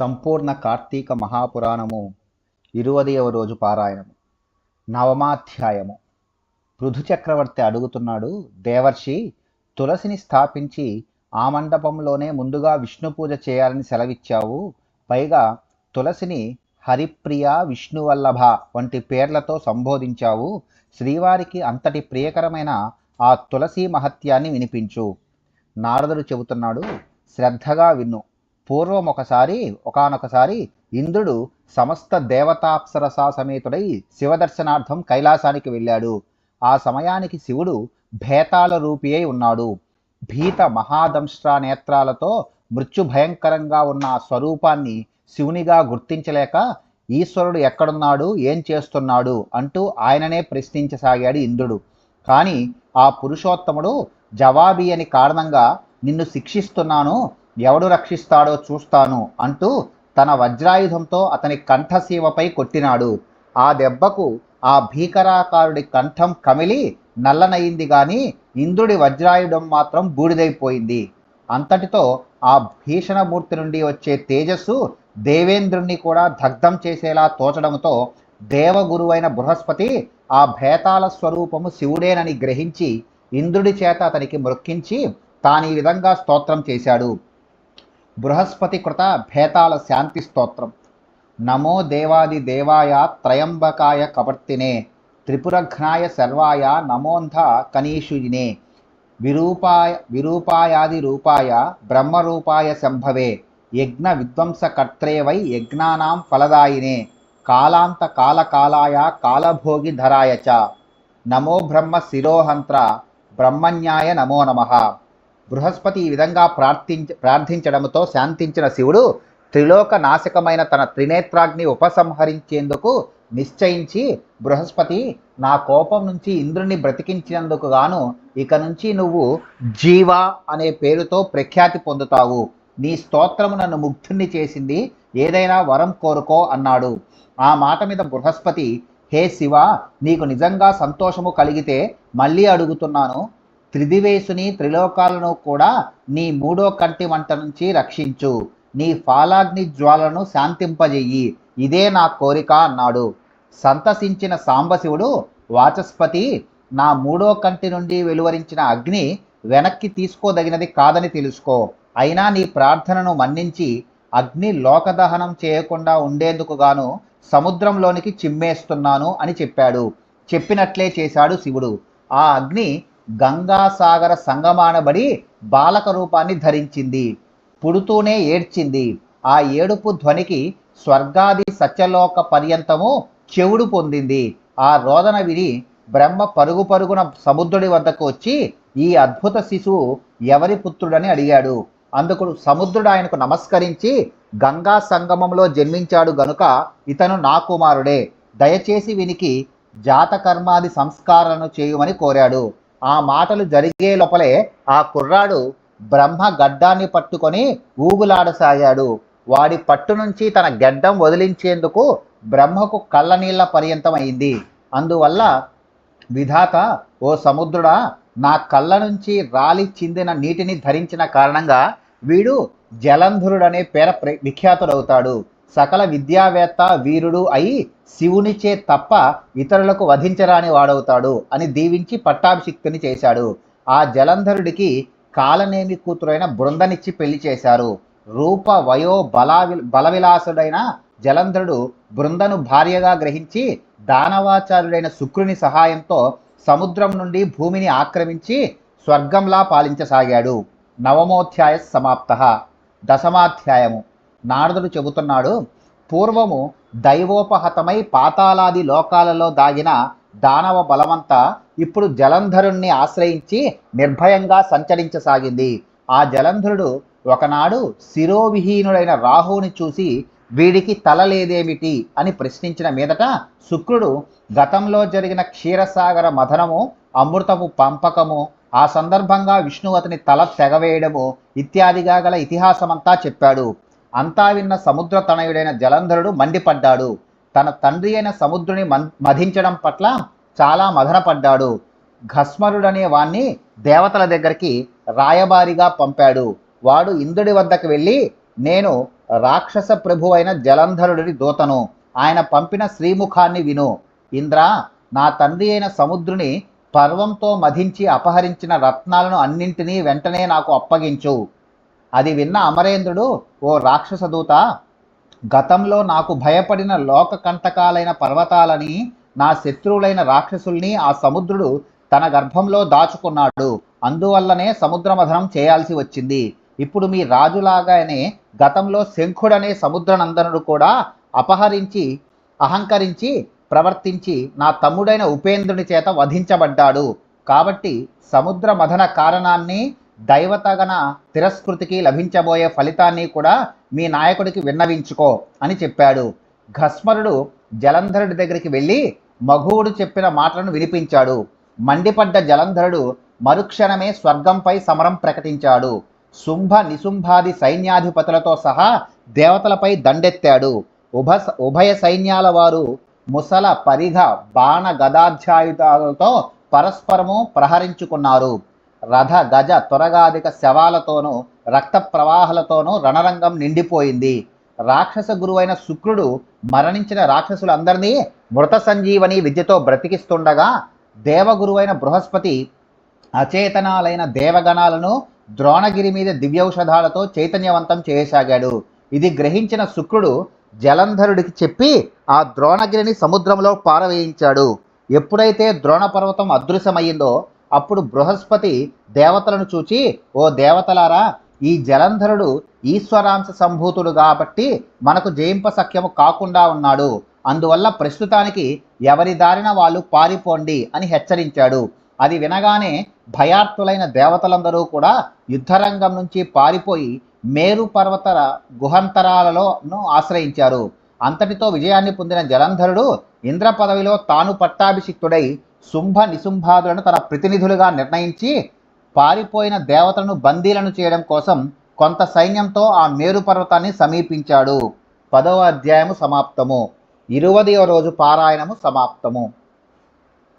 సంపూర్ణ కార్తీక మహాపురాణము ఇరువదవ రోజు పారాయణము. నవమాధ్యాయము. పృథు చక్రవర్తి అడుగుతున్నాడు దేవర్షి తులసిని స్థాపించి ఆ మండపంలోనే ముందుగా విష్ణు పూజ చేయాలని సెలవిచ్చావు. పైగా తులసిని హరిప్రియ విష్ణువల్లభ వంటి పేర్లతో సంబోధించావు. శ్రీవారికి అంతటి ప్రియకరమైన ఆ తులసి మహత్యాన్ని వినిపించు. నారదుడు చెబుతున్నాడు శ్రద్ధగా విన్ను. పూర్వం ఒకసారి ఒకానొకసారి ఇంద్రుడు సమస్త దేవతాప్సరసా సమేతుడై శివదర్శనార్థం కైలాసానికి వెళ్ళాడు. ఆ సమయానికి శివుడు భేతాల రూపి అయి ఉన్నాడు. భీత మహాదంష్ట్రా నేత్రాలతో మృత్యు భయంకరంగా ఉన్న ఆ స్వరూపాన్ని శివునిగా గుర్తించలేక ఈశ్వరుడు ఎక్కడున్నాడు ఏం చేస్తున్నాడు అంటూ ఆయననే ప్రశ్నించసాగాడు ఇంద్రుడు. కానీ ఆ పురుషోత్తముడు జవాబియని కారణంగా నిన్ను శిక్షిస్తున్నాను ఎవడు రక్షిస్తాడో చూస్తాను అంటూ తన వజ్రాయుధంతో అతని కంఠసీమపై కొట్టినాడు. ఆ దెబ్బకు ఆ భీకరాకారుడి కంఠం కమిలి నల్లనయింది గాని ఇంద్రుడి వజ్రాయుధం మాత్రం బూడిదైపోయింది. అంతటితో ఆ భీషణమూర్తి నుండి వచ్చే తేజస్సు దేవేంద్రుణ్ణి కూడా దగ్ధం చేసేలా తోచడంతో దేవగురువైన బృహస్పతి ఆ భేతాల స్వరూపము శివుడేనని గ్రహించి ఇంద్రుడి చేత అతనికి మృక్కించి తాను ఈ విధంగా స్తోత్రం చేశాడు. బృహస్పతి కృత భేతాల శాంతి స్తోత్రం. నమో దేవాది దేవాయ త్రయంబకాయ కవర్తినే త్రిపురఘ్నాయ సర్వాయ నమోంధ కనీషుజినే విరూపాయ విరూపాయాది రూపాయ బ్రహ్మరూపాయ సంభవే యజ్ఞ విధ్వంసకర్త్రే వై యజ్ఞానాం ఫలదాయినే కాలాంత కాలకాలాయ కాలభోగి ధరాయ చ. నమో బ్రహ్మ శిరోహంత్ర బ్రహ్మన్యాయ నమో నమః. బృహస్పతి ఈ విధంగా ప్రార్థించ ప్రార్థించడంతో శాంతించిన శివుడు త్రిలోక నాశకమైన తన త్రినేత్రాగ్ని ఉపసంహరించేందుకు నిశ్చయించి బృహస్పతి నా కోపం నుంచి ఇంద్రుని బ్రతికించినందుకు గాను ఇక నుంచి నువ్వు జీవ అనే పేరుతో ప్రఖ్యాతి పొందుతావు. నీ స్తోత్రము నన్ను ముగ్ధుణ్ణి చేసింది. ఏదైనా వరం కోరుకో అన్నాడు. ఆ మాట మీద బృహస్పతి హే శివ నీకు నిజంగా సంతోషము కలిగితే మళ్ళీ అడుగుతున్నాను. త్రిదివేశుని త్రిలోకాలను కూడా నీ మూడో కంటి వంట నుంచి రక్షించు. నీ ఫాలాగ్ని జ్వాలను శాంతింపజెయ్యి ఇదే నా కోరిక అన్నాడు. సంతసించిన సాంబశివుడు వాచస్పతి నా మూడో కంటి నుండి వెలువరించిన అగ్ని వెనక్కి తీసుకోదగినది కాదని తెలుసుకో. అయినా నీ ప్రార్థనను మన్నించి అగ్ని లోకదహనం చేయకుండా ఉండేందుకు గాను సముద్రంలోనికి చిమ్మేస్తున్నాను అని చెప్పాడు. చెప్పినట్లే చేశాడు శివుడు. ఆ అగ్ని గంగాసాగర సంగమానబడి బాలక రూపాన్ని ధరించింది. పుడుతూనే ఏడ్చింది. ఆ ఏడుపు ధ్వనికి స్వర్గాది సత్యలోక పర్యంతము చెవుడు పొందింది. ఆ రోదన విని బ్రహ్మ పరుగు పరుగున సముద్రుడి వద్దకు వచ్చి ఈ అద్భుత శిశువు ఎవరి పుత్రుడని అడిగాడు. అందుకు సముద్రుడు ఆయనకు నమస్కరించి గంగా సంగమంలో జన్మించాడు గనుక ఇతను నా కుమారుడే. దయచేసి వినికి జాతకర్మాది సంస్కారాలను చేయమని కోరాడు. ఆ మాటలు జరిగే లోపలే ఆ కుర్రాడు బ్రహ్మ గడ్డాన్ని పట్టుకొని ఊగులాడసాగాడు. వాడి పట్టు నుంచి తన గడ్డం వదిలించేందుకు బ్రహ్మకు కళ్ళనీళ్ళ పర్యంతమైంది. అందువల్ల విధాత ఓ సముద్రుడా నా కళ్ళ నుంచి రాలి చిందిన నీటిని ధరించిన కారణంగా వీడు జలంధరుడనే పేర విఖ్యాతుడవుతాడు. సకల విద్యావేత్త వీరుడు అయి శివునిచే తప్ప ఇతరులకు వధించరాని వాడవుతాడు అని దీవించి పట్టాభిషిక్తుని చేశాడు. ఆ జలంధరుడికి కాలనేమి కూతురైన బృందనిచ్చి పెళ్ళి చేశారు. రూప వయో బలా బలవిలాసుడైన జలంధరుడు బృందను భార్యగా గ్రహించి దానవాచారుడైన శుక్రుని సహాయంతో సముద్రం నుండి భూమిని ఆక్రమించి స్వర్గంలా పాలించసాగాడు. నవమోధ్యాయ సమాప్త. దశమాధ్యాయము. నారదుడు చెబుతున్నాడు పూర్వము దైవోపహతమై పాతాలాది లోకాలలో దాగిన దానవ బలమంతా ఇప్పుడు జలంధరుణ్ణి ఆశ్రయించి నిర్భయంగా సంచరించసాగింది. ఆ జలంధరుడు ఒకనాడు శిరోవిహీనుడైన రాహువుని చూసి వీడికి తల లేదేమిటి అని ప్రశ్నించిన మీదట శుక్రుడు గతంలో జరిగిన క్షీరసాగర మథనము అమృతము పంపకము ఆ సందర్భంగా విష్ణు అతని తల తెగవేయడము ఇత్యాదిగా గల ఇతిహాసమంతా చెప్పాడు. అంతా విన్న సముద్ర తనయుడైన జలంధరుడు మండిపడ్డాడు. తన తండ్రి అయిన సముద్రుని మధించడం పట్ల చాలా మదనపడ్డాడు ఘస్మరుడనే వాణ్ణి దేవతల దగ్గరికి రాయబారిగా పంపాడు. వాడు ఇంద్రుడి వద్దకు వెళ్ళి నేను రాక్షస ప్రభు అయిన జలంధరుడి దూతను. ఆయన పంపిన శ్రీముఖాన్ని విను. ఇంద్ర నా తండ్రి అయిన సముద్రుని పర్వంతో మధించి అపహరించిన రత్నాలను అన్నింటినీ వెంటనే నాకు అప్పగించు. అది విన్న అమరేంద్రుడు ఓ రాక్షస దూత గతంలో నాకు భయపడిన లోక కంటకాలైన పర్వతాలని నా శత్రువులైన రాక్షసుల్ని ఆ సముద్రుడు తన గర్భంలో దాచుకున్నాడు. అందువల్లనే సముద్రమథనం చేయాల్సి వచ్చింది. ఇప్పుడు మీ రాజులాగానే గతంలో శంఖుడనే సముద్రనందనుడు కూడా అపహరించి అహంకరించి ప్రవర్తించి నా తమ్ముడైన ఉపేంద్రుని చేత వధించబడ్డాడు. కాబట్టి సముద్ర మథన కారణాన్ని దైవతగన తిరస్కృతికి లభించబోయే ఫలితాన్ని కూడా మీ నాయకుడికి విన్నవించుకో అని చెప్పాడు. ఘస్మరుడు జలంధరుడి దగ్గరికి వెళ్ళి మఘువుడు చెప్పిన మాటలను వినిపించాడు. మండిపడ్డ జలంధరుడు మరుక్షణమే స్వర్గంపై సమరం ప్రకటించాడు. శుంభ నిశుంభాది సైన్యాధిపతులతో సహా దేవతలపై దండెత్తాడు. ఉభ ఉభయ సైన్యాల వారు ముసల పరిఘ బాణ గదాధ్యాయుధాలతో పరస్పరము ప్రహరించుకున్నారు. రథ గజ త్వరగాధిక శవాలతోనూ రక్త ప్రవాహాలతోనూ రణరంగం నిండిపోయింది. రాక్షస గురువైన శుక్రుడు మరణించిన రాక్షసులందరినీ మృత సంజీవని విద్యతో బ్రతికిస్తుండగా దేవగురువైన బృహస్పతి అచేతనాలైన దేవగణాలను ద్రోణగిరి మీద దివ్యౌషధాలతో చైతన్యవంతం చేయసాగాడు. ఇది గ్రహించిన శుక్రుడు జలంధరుడికి చెప్పి ఆ ద్రోణగిరిని సముద్రంలో పారవేయించాడు. ఎప్పుడైతే ద్రోణ పర్వతం అదృశ్యమయ్యిందో అప్పుడు బృహస్పతి దేవతలను చూచి ఓ దేవతలారా ఈ జలంధరుడు ఈశ్వరాంశ సంభూతుడు కాబట్టి మనకు జయింప సఖ్యము కాకుండా ఉన్నాడు. అందువల్ల ప్రస్తుతానికి ఎవరి దారిన వాళ్ళు పారిపోండి అని హెచ్చరించాడు. అది వినగానే భయార్తులైన దేవతలందరూ కూడా యుద్ధరంగం నుంచి పారిపోయి మేరు పర్వత గుహంతరాలలోను ఆశ్రయించారు. అంతటితో విజయాన్ని పొందిన జలంధరుడు ఇంద్ర పదవిలో తాను పట్టాభిషిక్తుడై శుంభ నిశుంభాదులను తన ప్రతినిధులుగా నిర్ణయించి పారిపోయిన దేవతలను బందీలను చేయడం కోసం కొంత సైన్యంతో ఆ మేరు పర్వతాన్ని సమీపించాడు. పదవ అధ్యాయము సమాప్తము. ఇరవదవ రోజు పారాయణము సమాప్తము.